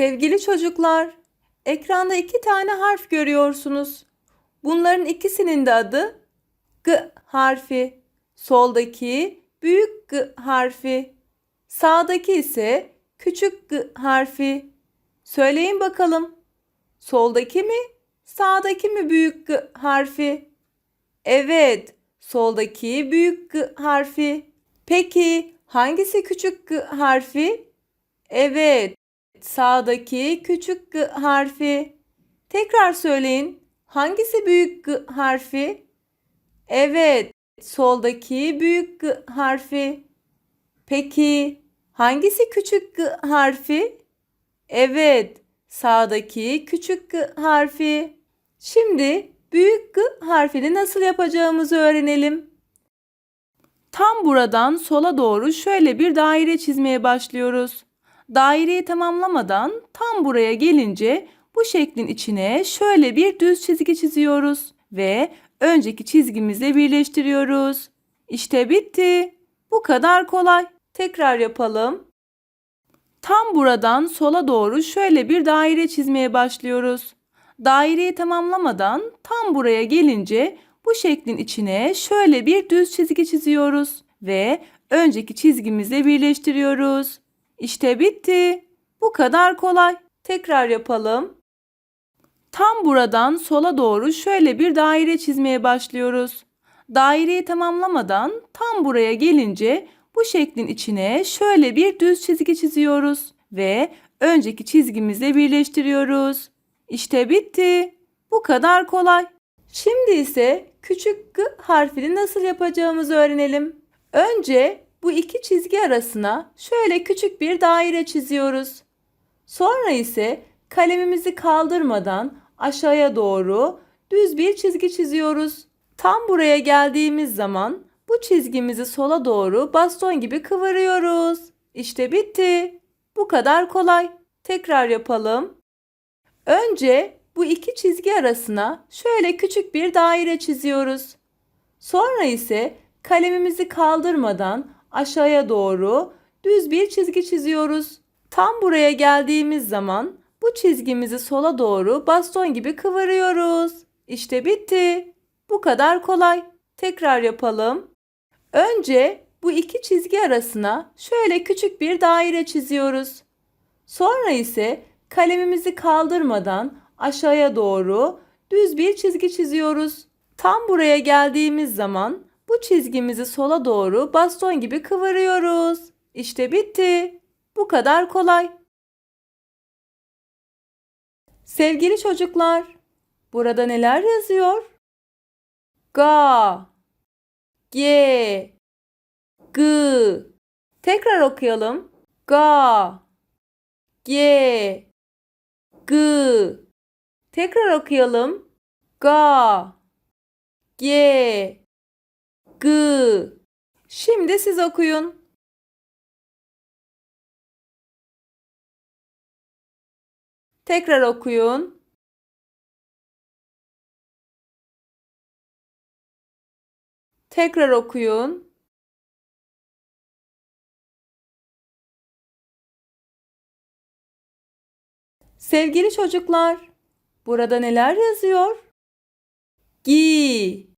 Sevgili çocuklar, ekranda iki tane harf görüyorsunuz. Bunların ikisinin de adı G harfi. Soldaki büyük G harfi. Sağdaki ise küçük G harfi. Söyleyin bakalım. Soldaki mi, sağdaki mi büyük G harfi? Evet, soldaki büyük G harfi. Peki hangisi küçük G harfi? Evet, sağdaki küçük G harfi. Tekrar söyleyin. Hangisi büyük G harfi? Evet, soldaki büyük G harfi. Peki hangisi küçük G harfi? Evet, sağdaki küçük G harfi. Şimdi büyük G harfini nasıl yapacağımızı öğrenelim. Tam buradan sola doğru şöyle bir daire çizmeye başlıyoruz. Daireyi tamamlamadan tam buraya gelince bu şeklin içine şöyle bir düz çizgi çiziyoruz ve önceki çizgimizle birleştiriyoruz. İşte bitti. Bu kadar kolay. Tekrar yapalım. Tam buradan sola doğru şöyle bir daire çizmeye başlıyoruz. Daireyi tamamlamadan tam buraya gelince bu şeklin içine şöyle bir düz çizgi çiziyoruz ve önceki çizgimizle birleştiriyoruz. İşte bitti. Bu kadar kolay. Tekrar yapalım. Tam buradan sola doğru şöyle bir daire çizmeye başlıyoruz. Daireyi tamamlamadan tam buraya gelince bu şeklin içine şöyle bir düz çizgi çiziyoruz ve önceki çizgimizle birleştiriyoruz. İşte bitti. Bu kadar kolay. Şimdi ise küçük G harfini nasıl yapacağımızı öğrenelim. Önce bu iki çizgi arasına şöyle küçük bir daire çiziyoruz. Sonra ise kalemimizi kaldırmadan aşağıya doğru düz bir çizgi çiziyoruz. Tam buraya geldiğimiz zaman bu çizgimizi sola doğru baston gibi kıvırıyoruz. İşte bitti. Bu kadar kolay. Tekrar yapalım. Önce bu iki çizgi arasına şöyle küçük bir daire çiziyoruz. Sonra ise kalemimizi kaldırmadan aşağıya doğru düz bir çizgi çiziyoruz. Tam buraya geldiğimiz zaman bu çizgimizi sola doğru baston gibi kıvırıyoruz. İşte bitti. Bu kadar kolay. Tekrar yapalım. Önce bu iki çizgi arasına şöyle küçük bir daire çiziyoruz. Sonra ise kalemimizi kaldırmadan aşağıya doğru düz bir çizgi çiziyoruz. Tam buraya geldiğimiz zaman bu çizgimizi sola doğru baston gibi kıvırıyoruz. İşte bitti. Bu kadar kolay. Sevgili çocuklar, burada neler yazıyor? Ga, G, G. Tekrar okuyalım. Ga, G, G. Tekrar okuyalım. Ga, G, G. Şimdi siz okuyun. Tekrar okuyun. Tekrar okuyun. Sevgili çocuklar, burada neler yazıyor? Gi,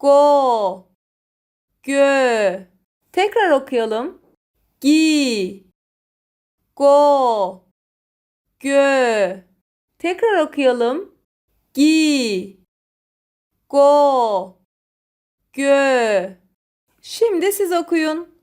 go, gö. Tekrar okuyalım. Gi, go, gö. Tekrar okuyalım. Gi, go, gö. Şimdi siz okuyun.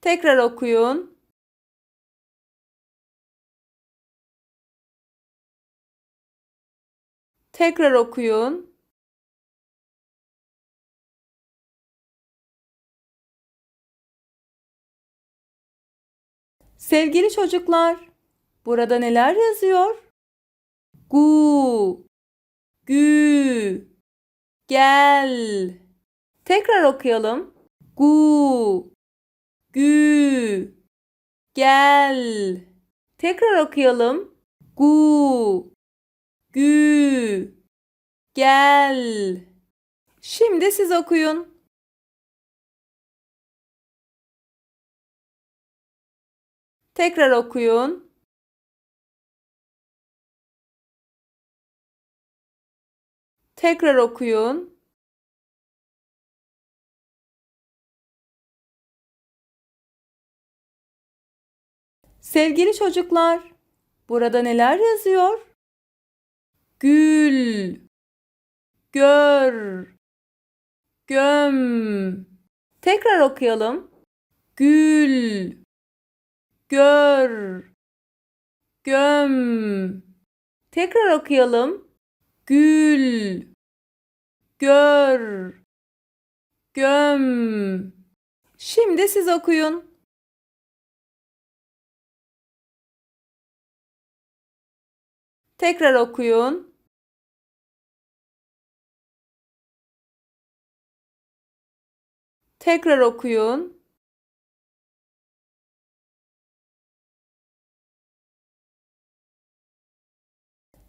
Tekrar okuyun. Tekrar okuyun. Sevgili çocuklar, burada neler yazıyor? Gu, gü, gel. Tekrar okuyalım. Gu, gü, gel. Tekrar okuyalım. Gu, gü gel. Şimdi siz okuyun. Tekrar okuyun. Tekrar okuyun. Sevgili çocuklar, burada neler yazıyor? Gül, gör, göm. Tekrar okuyalım. Gül, gör, göm. Tekrar okuyalım. Gül, gör, göm. Şimdi siz okuyun. Tekrar okuyun. Tekrar okuyun.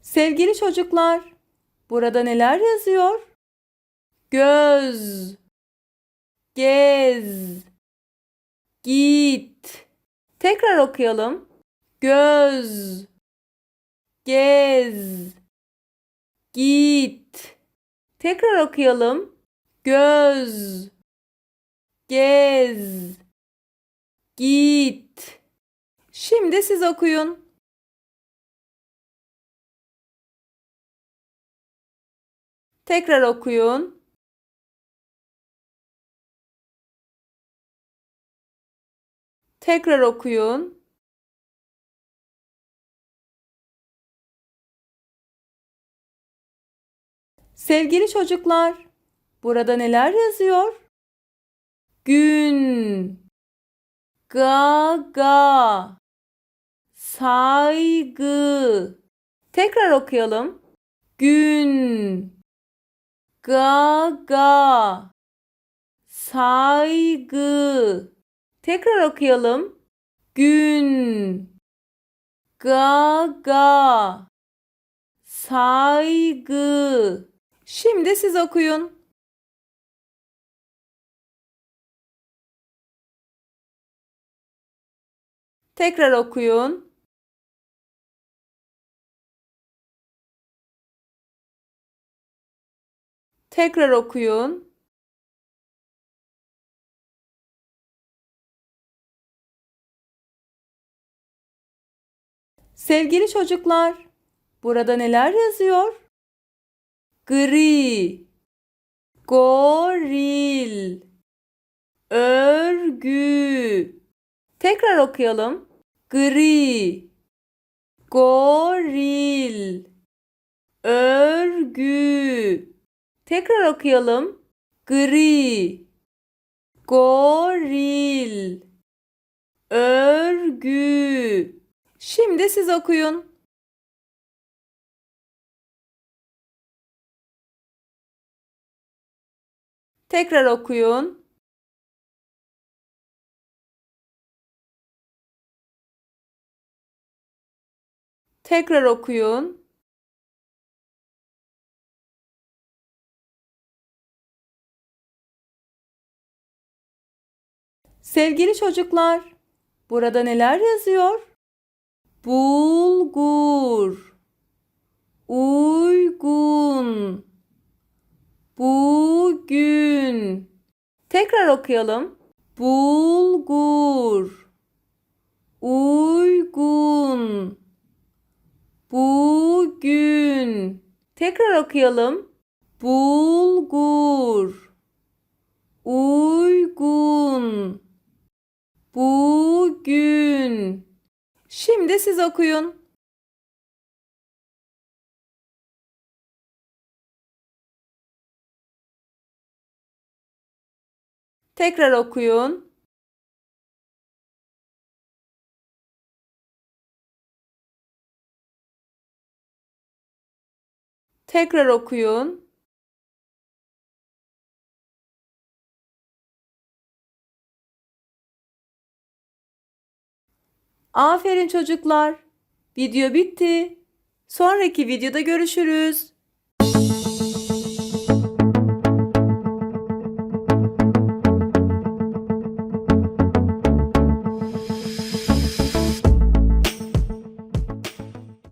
Sevgili çocuklar, burada neler yazıyor? Göz, gez, git. Tekrar okuyalım. Göz, gez, git. Tekrar okuyalım. Göz, gez, git. Şimdi siz okuyun. Tekrar okuyun. Tekrar okuyun. Sevgili çocuklar, burada neler yazıyor? Gün, gaga, saygı. Tekrar okuyalım. Gün, gaga, saygı. Tekrar okuyalım. Gün, gaga, saygı. Şimdi siz okuyun. Tekrar okuyun. Tekrar okuyun. Sevgili çocuklar, burada neler yazıyor? Gri, goril, örgü. Tekrar okuyalım. Gri, goril, örgü. Tekrar okuyalım. Gri, goril, örgü. Şimdi siz okuyun. Tekrar okuyun. Tekrar okuyun. Sevgili çocuklar, burada neler yazıyor? Bulgur, uygun, bugün. Tekrar okuyalım. Bulgur, uygun, bugün. Tekrar okuyalım. Bulgur, uygun, bugün. Şimdi siz okuyun. Tekrar okuyun. Tekrar okuyun. Aferin çocuklar. Video bitti. Sonraki videoda görüşürüz.